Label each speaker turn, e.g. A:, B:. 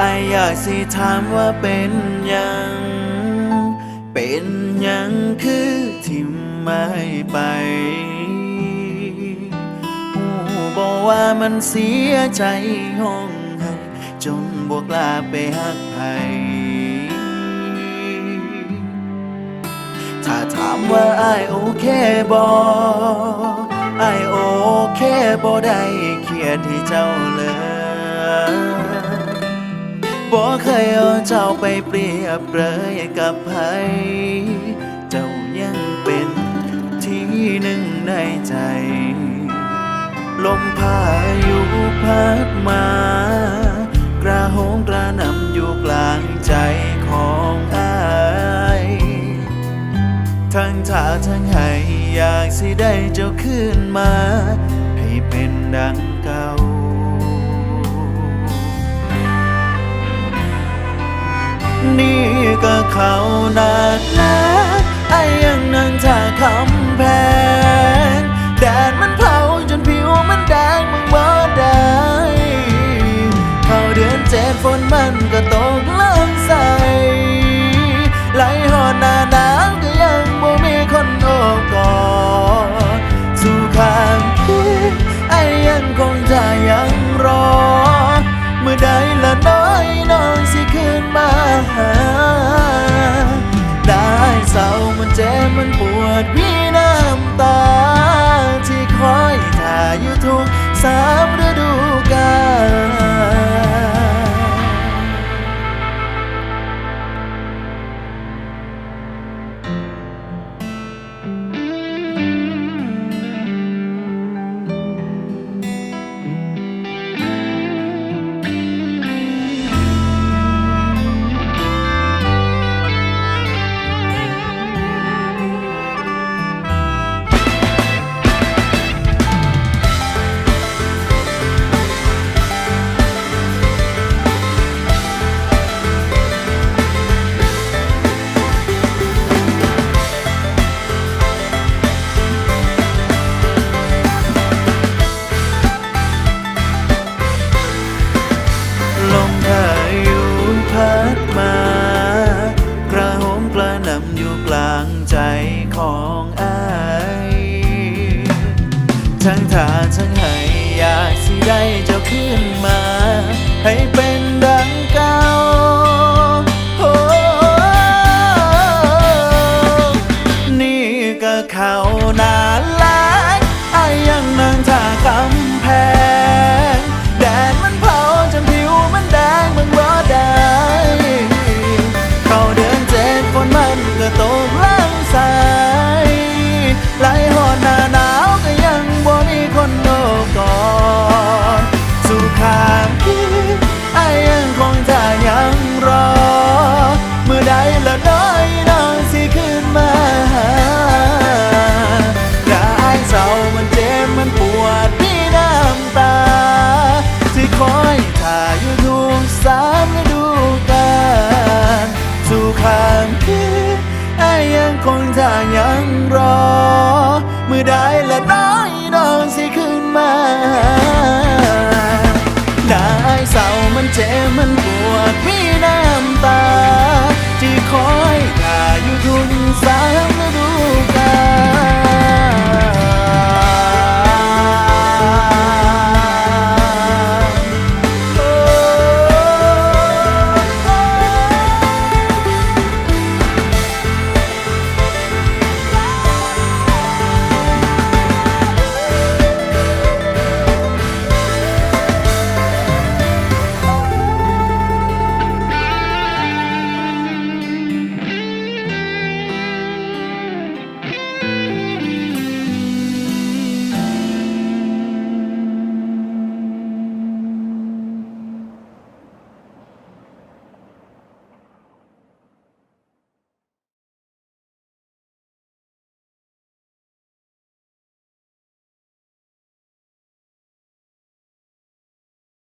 A: อายอยากสิถามว่าเป็นยัง เป็นยังคือที่ไม่ไปหูบอกว่ามันเสียใจห้องให้จนบวกลาไปหักไผถ้าถามว่าไอโอเคบออโอเคบอได้เครียดที่เจ้าเลย เคยเอาเจ้าไปเปรียบเลยกับไผเจ้ายังเป็นที่หนึ่งในใจ ลมพายุพัดมา กระหงกระนำอยู่กลางใจของอายทั้งท่าทั้งให้อยากสิได้เจ้าขึ้นมา ให้เป็นดัง ก็เขานักนะไอ้ยังนั่งท่าคำแพงแดดมันเผาจนผิวมันแดงมึงบ่ได้ เข้าเดือนเจ็ดฝนมันก็ต ทั้งท่าทั้งให้อยากสิได้เจ้าขึ้นมา ให้เป็นดังเก่าโอ้นี่ก็เขานาน มือใดและน้อ